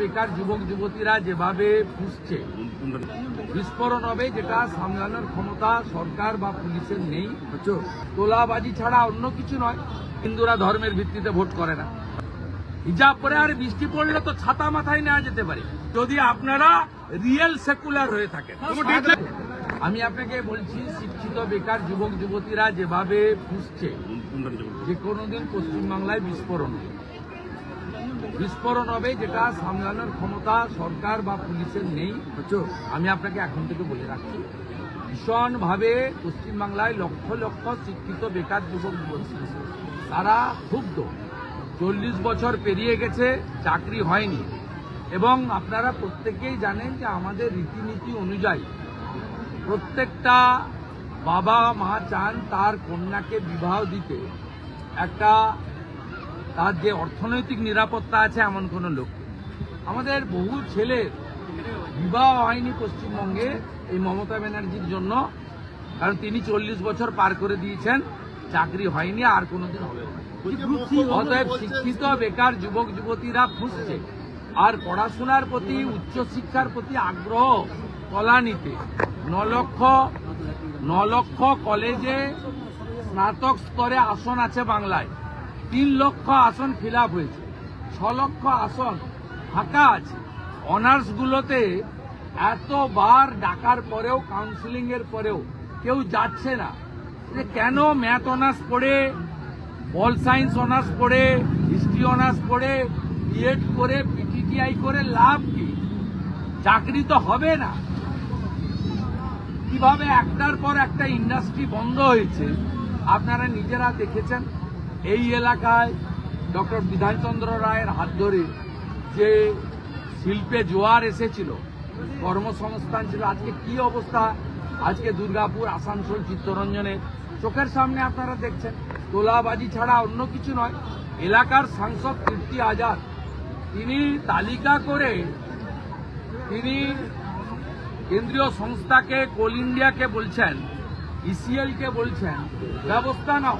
বেকার যুবক যুবতীরা যেভাবে ফুসছে বিস্ফোরণ হবে যেটা সামলানোর ক্ষমতা সরকার বা পুলিশের নেই। তোলাবাজি ছাড়া অন্য কিছু নয়। হিন্দুরা ধর্মের ভিত্তিতে ভোট করে না। হিজাব পরে আর বৃষ্টি পড়লে তো ছাতা মাথায় নেওয়া যেতে পারে। যদি আপনারা রিয়েল সেকুলার হয়ে থাকেন। আমি আপনাকে বলছি শিক্ষিত বেকার যুবক যুবতীরা যেভাবে ফুসছে যে কোনোদিন পশ্চিমবাংলায় বিস্ফোরণ হবে। বিস্ফোরণ হবে যেটা সামলানোর ক্ষমতা সরকার বা পুলিশের নেই। আমি আপনাকে এখন থেকে বলে রাখছি ভীষণভাবে পশ্চিমবাংলায় লক্ষ লক্ষ শিক্ষিত বেকার যুবক যুবতী। তারা ক্ষুব্ধ। চল্লিশ বছর পেরিয়ে গেছে চাকরি হয়নি। এবং আপনারা প্রত্যেকেই জানেন যে আমাদের রীতিনীতি অনুযায়ী প্রত্যেকটা বাবা মা চান তার কন্যাকে বিবাহ দিতে। একটা তার যে অর্থনৈতিক নিরাপত্তা আছে এমন কোনো লোক আমাদের বহু ছেলের বিবাহ হয়নি পশ্চিমবঙ্গে এই মমতা ব্যানার্জির জন্য, কারণ তিনি চল্লিশ বছর পার করে দিয়েছেন, চাকরি হয়নি, আর কোনোদিন হবে অতএব শিক্ষিত, বেকার যুবক, যুবতীরা ফুসছে আর পড়াশোনার প্রতি, উচ্চশিক্ষার প্রতি আগ্রহ কলানিতে ন লক্ষ ন লক্ষ কলেজে স্নাতক স্তরে আসন আছে বাংলায়। তিন লক্ষ আসন ফিল হয়েছে। ছ লক্ষ আসন ফাঁকা আছে। অনার্সগুলোতে এতবার ডাকার পরেও কাউন্সিলিং এর পরেও কেউ যাচ্ছে না। যে কেন ম্যাথ অনার্স পড়ে পল সায়েন্স অনার্স পড়ে হিস্ট্রি অনার্স পড়ে বিএড করে পিটিটিআই করে লাভ কি? চাকরি তো হবে না। কীভাবে একটার পর একটা ইন্ডাস্ট্রি বন্ধ হয়েছে, আপনারা নিজেরা দেখেছেন? এই এলাকায় ডক্টর বিধানচন্দ্র রায়ের হাত ধরে যে শিল্পে জোয়ার এসেছিল, কর্মসংস্থান ছিল, আজকে কি অবস্থা? আজকে দুর্গাপুর, আসানসোল, চিত্তরঞ্জনে চোখের সামনে আপনারা দেখছেন, তোলাবাজি ছাড়া অন্য কিছু নয়। এলাকার সাংসদ কীর্তি আজাদ, তিনি তালিকা করে তিনি কেন্দ্রীয় সংস্থাকে, কোল ইন্ডিয়াকে বলছেন ইসিএলকে বলছেন, ব্যবস্থা নাও।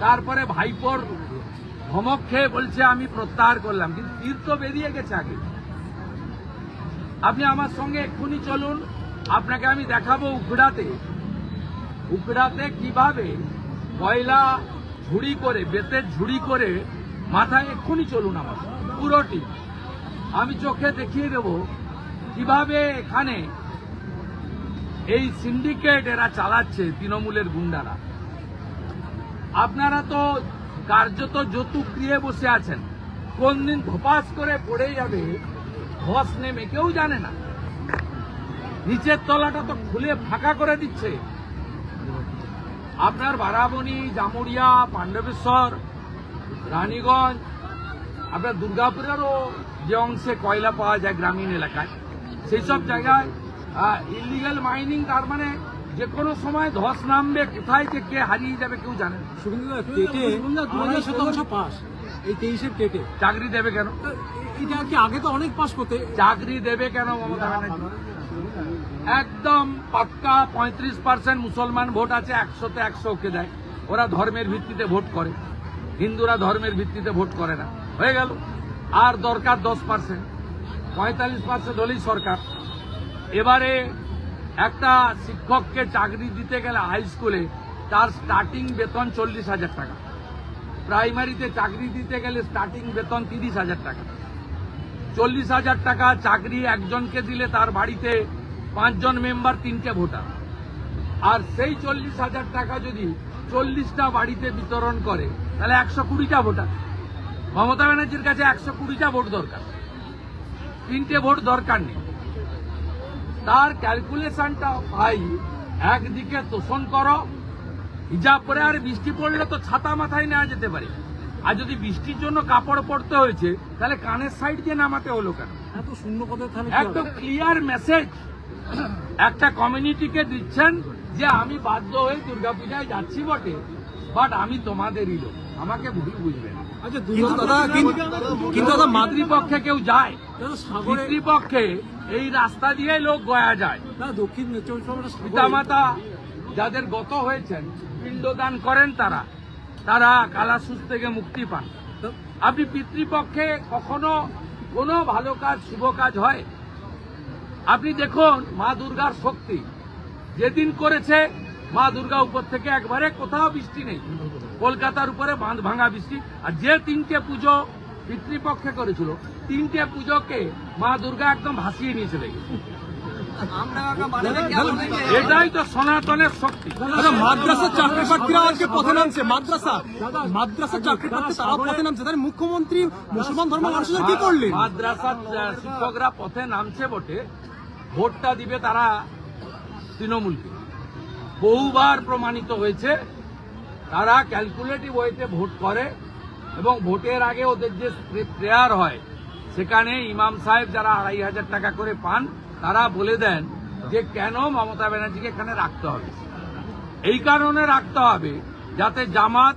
তারপরে ভাইপোর ধমক খেয়ে বলছে, আমি প্রত্যাহার করলাম। কিন্তু তীর তো বেরিয়ে গেছে আগে। আপনি আমার সঙ্গে এক্ষুনি চলুন। আপনাকে আমি দেখাবো উখড়াতে। উখড়াতে কীভাবে কয়লা ঝুড়ি করে, বেতের ঝুড়ি করে মাথায় এক্ষুনি চলুন আমার পুরোটি আমি চোখে দেখিয়ে দেব কীভাবে এখানে এই সিন্ডিকেট এরা চালাচ্ছে তৃণমূলের গুন্ডারা। আপনারা তো কার্যত যৌতুক দিয়ে বসে আছেন। কোন দিন ধপাস করে পড়ে যাবে, ধস নেমে কেউ জানে না। নিচের তলাটা তো খুলে ফাঁকা করে দিচ্ছে। আপনার বারাবণী জামুরিয়া পাণ্ডবেশ্বর, রানীগঞ্জ, আপনার দুর্গাপুরেরও যে অংশে কয়লা পাওয়া যায় গ্রামীণ এলাকায়, সেই সব জায়গায় ইলিগাল মাইনিং তার মানে যে কোনো সময় ধস নামবে কোথায় যে কে হারিয়ে যাবে কেউ জানে শতাংশ পাস। এই তেইশের টেটে চাকরি দেবে কেন? এটা কি আগে তো অনেক পাস করতে চাকরি দেবে কেন মমতা ব্যানার্জি? একদম পাক্কা পঁয়ত্রিশ পার্সেন্ট মুসলমান ভোট আছে একশোতে একশো ওকে দেয়। ওরা ধর্মের ভিত্তিতে ভোট করে। হিন্দুরা ধর্মের ভিত্তিতে ভোট করে না। হয়ে গেল। আর দরকার দশ পার্সেন্ট পঁয়তাল্লিশ পার্সেন্ট হলেই সরকার। এবারে একটা শিক্ষককে চাকরি দিতে গেলে হাই স্কুলে তার স্টার্টিং বেতন চল্লিশ হাজার টাকা। প্রাইমারিতে চাকরি দিতে গেলে স্টার্টিং বেতন তিরিশ হাজার টাকা। চল্লিশ হাজার টাকা চাকরি একজনকে দিলে তার বাড়িতে পাঁচজন মেম্বার তিনটে ভোটার আর সেই চল্লিশ হাজার টাকা যদি চল্লিশটা বাড়িতে বিতরণ করে, তাহলে একশো কুড়িটা ভোটার মমতা ব্যানার্জির কাছে একশো কুড়িটা ভোট দরকার। তিনটে ভোট দরকার নেই। তার ক্যালকুলেশনটা ভাই একদিকে তোষণ করো হিজাব পরে আর বৃষ্টি পড়লে তো ছাতা মাথায় নেওয়া যেতে পারে। আর যদি বৃষ্টির জন্য কাপড় পরতে হয়েছে তাহলে কানের সাইড দিয়ে নামাতে হলো কেন? এত শূন্য পদে তাহলে কি একদম ক্লিয়ার মেসেজ একটা কমিউনিটিকে দিচ্ছেন যে আমি বাধ্য হয়ে দুর্গাপূজায় যাচ্ছি বটে। বাট আমি তোমাদেরই লোক। আমাকে ভুল বুঝবে না। আচ্ছা কিন্তু দাদা কিন্তু- কিন্তু দাদা মাতৃপক্ষে কেউ যায়। পিতৃপক্ষে এই রাস্তা দিয়ে লোক গয়া যায়। দক্ষিণ পিতামাতা যাদের গত হয়েছেন পিণ্ডদান করেন তারা। তারা কালাসুস থেকে মুক্তি পান। আপনি পিতৃপক্ষে কখনো কোনো ভালো কাজ শুভ কাজ হয়? আপনি দেখুন মা দুর্গার শক্তি। যেদিন করেছে মা দুর্গা উপর থেকে একবারে কোথাও বৃষ্টি নেই। কলকাতার উপরে বাঁধ ভাঙা বৃষ্টি। আর যে তিনটে পুজো পিতৃপক্ষে করেছিল তিনটে পুজোকে মা দুর্গা একদম ভাসিয়ে নিয়ে চলে এটাই তো সনাতনের শক্তি। দাদা মাদ্রাসার চাকরি প্রার্থীরা আজকে পথে নামছে। মাদ্রাসা মাদ্রাসা চাকরি প্রার্থী তারা পথে নামছে। তাহলে মুখ্যমন্ত্রী মুসলমান ধর্ম মানুষের কি করলেন? মাদ্রাসার শিক্ষকরা পথে নামছে বটে। ভোটটা দিবে তারা তৃণমূলকে। বহুবার প্রমাণিত হয়েছে, তারা ক্যালকুলেটিভ ওয়েতে ভোট করে এবং ভোটের আগে ওদের যে প্রেয়ার হয়, সেখানে ইমাম সাহেব যারা আড়াই হাজার টাকা করে পান, তারা বলে দেন যে কেন মমতা ব্যানার্জিকে এখানে রাখতে হবে। এই কারণে রাখতে হবে যাতে জামাত,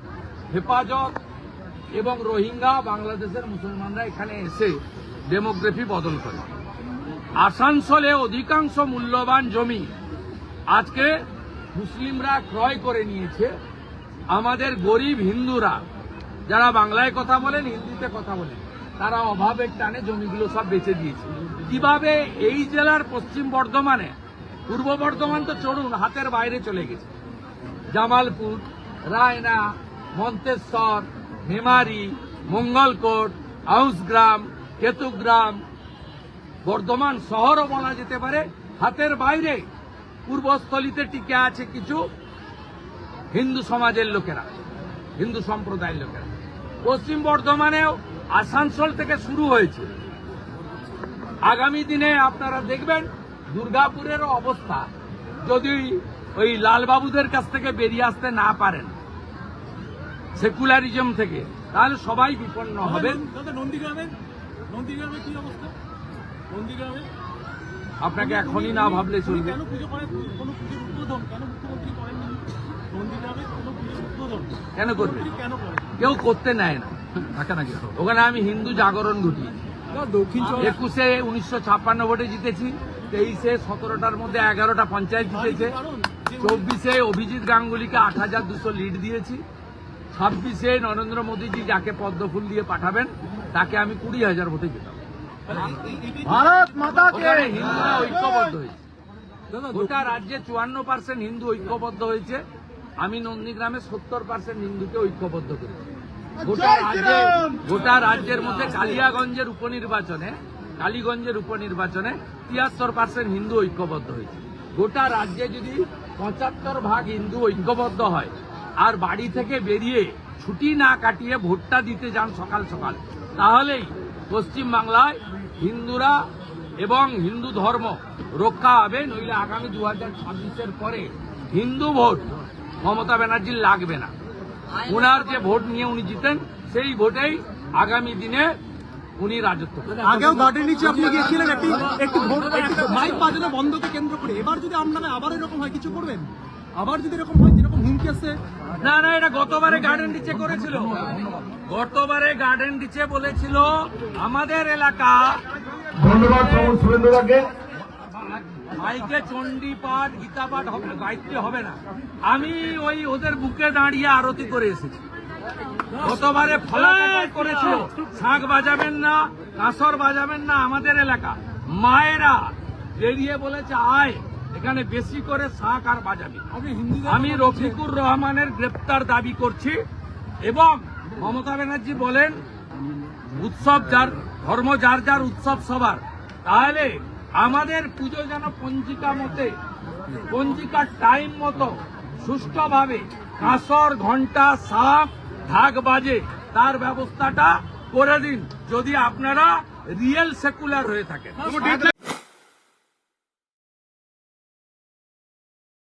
হেফাজত এবং রোহিঙ্গা বাংলাদেশের মুসলমানরা এখানে এসে ডেমোগ্রাফি বদল করে। আসানসোলে অধিকাংশ মূল্যবান জমি আজকে মুসলিমরা ক্রয় করে নিয়েছে আমাদের গরিব হিন্দুরা। যারা বাংলায় কথা বলেন, হিন্দিতে কথা বলেন, তারা অভাবের টানে জমিগুলো সব বেচে দিয়েছে। কীভাবে এই জেলার পশ্চিম বর্ধমানে, পূর্ব বর্ধমান তো চড়ুন, হাতের বাইরে চলে গেছে। জামালপুর, রায়না, মন্তেশ্বর, মেমারি, মঙ্গলকোট হাউসগ্রাম কেতুগ্রাম, বর্ধমান শহরও বলা যেতে পারে, হাতের বাইরে। পূর্বস্থলীতে টিকে আছে কিছু হিন্দু সমাজের লোকেরা হিন্দু সম্প্রদায়ের লোকেরা। পশ্চিম বর্ধমানেও আসানসোল থেকে শুরু হয়েছে। আগামী দিনে আপনারা দেখবেন দুর্গাপুরের অবস্থা যদি ওই লালবাবুদের কাছ থেকে বেরিয়ে আসতে না পারেন সেকুলারিজম থেকে তাহলে সবাই বিপন্ন হবেন। দাদা নন্দীগ্রামে নন্দীগ্রামে কি অবস্থা? নন্দীগ্রামে আপনাকে এখনই না ভাবলে চলবে। কেন করবে? কেউ করতে নেয় না। ওখানে আমি হিন্দু জাগরণ ঘটিয়েছি। একুশে উনিশশো ছাপ্পান্ন ভোটে জিতেছি তেইশে সতেরোটার মধ্যে এগারোটা পঞ্চায়েত জিতেছে চব্বিশে অভিজিৎ গাঙ্গুলিকে আট হাজার দুশো লিড দিয়েছি ছাব্বিশে নরেন্দ্র মোদীজি যাকে পদ্মফুল দিয়ে পাঠাবেন তাকে আমি কুড়ি হাজার ভোটে জেতাম ভারত মাতা ওখানে হিন্দুরা ঐক্যবদ্ধ হয়েছে। গোটা রাজ্যে চুয়ান্ন পার্সেন্ট হিন্দু ঐক্যবদ্ধ হয়েছে। আমি নন্দীগ্রামে সত্তর পার্সেন্ট হিন্দুকে ঐক্যবদ্ধ করেছি। গোটা রাজ্যে গোটা রাজ্যের মধ্যে কালিয়াগঞ্জের উপনির্বাচনে কালীগঞ্জের উপনির্বাচনে তিয়াত্তর পার্সেন্ট হিন্দু ঐক্যবদ্ধ হয়েছে। গোটা রাজ্যে যদি পঁচাত্তর ভাগ হিন্দু ঐক্যবদ্ধ হয় আর বাড়ি থেকে বেরিয়ে ছুটি না কাটিয়ে ভোটটা দিতে যান সকাল সকাল তাহলেই পশ্চিম বাংলায় হিন্দুরা এবং হিন্দু ধর্ম রক্ষা হবে, নইলে আগামী দু হাজার ছাব্বিশের পরে হিন্দু ভোট মমতা ব্যানার্জির লাগবে না। ওনার যে ভোট নিয়ে উনি জিতেন, সেই ভোটেই আগামী দিনে উনি রাজত্ব আগেও গার্ডেন নিচে আপনি গিয়েছিলেন, একটি একটি ভোট মাইক বাজানো বন্ধকে কেন্দ্র করে। এবার যদি আপনারা আবার এরকম হয়, কিছু করবেন? আবার যদি এরকম হয় যেরকম হুমকি আসছে না না এটা গতবারে গার্ডেন ডিচে করেছিল। গতবারে গার্ডেন ডিচে বলেছিল আমাদের এলাকা ধন্যবাদ সুরেন্দ্রদাকে মাইকে চণ্ডী পাঠ গীতা পাঠ হবে গায়ত্রী হবে না। আমি ওই ওদের বুকে দাঁড়িয়ে আরতি করে এসেছি। গতবারে ফলাফল করেছিল? শাঁখ বাজাবেন না কাঁসর বাজাবেন না আমাদের এলাকা। মায়েরা বেরিয়ে বলেছে আয়। এখানে বেশি করে শাঁখ আর বাজাবি। আমি রফিকুর রহমানের গ্রেপ্তার দাবি করছি এবং মমতা ব্যানার্জি বলেন উৎসব যার ধর্ম যার যার উৎসব সবার। তাহলে আমাদের পুজো যেন পঞ্জিকা মতে পঞ্জিকার টাইম মতো সুষ্ঠুভাবে কাঁসর ঘণ্টা সাপ ঢাক বাজে তার ব্যবস্থাটা করে দিন। যদি আপনারা রিয়েল সেকুলার হয়ে থাকেন।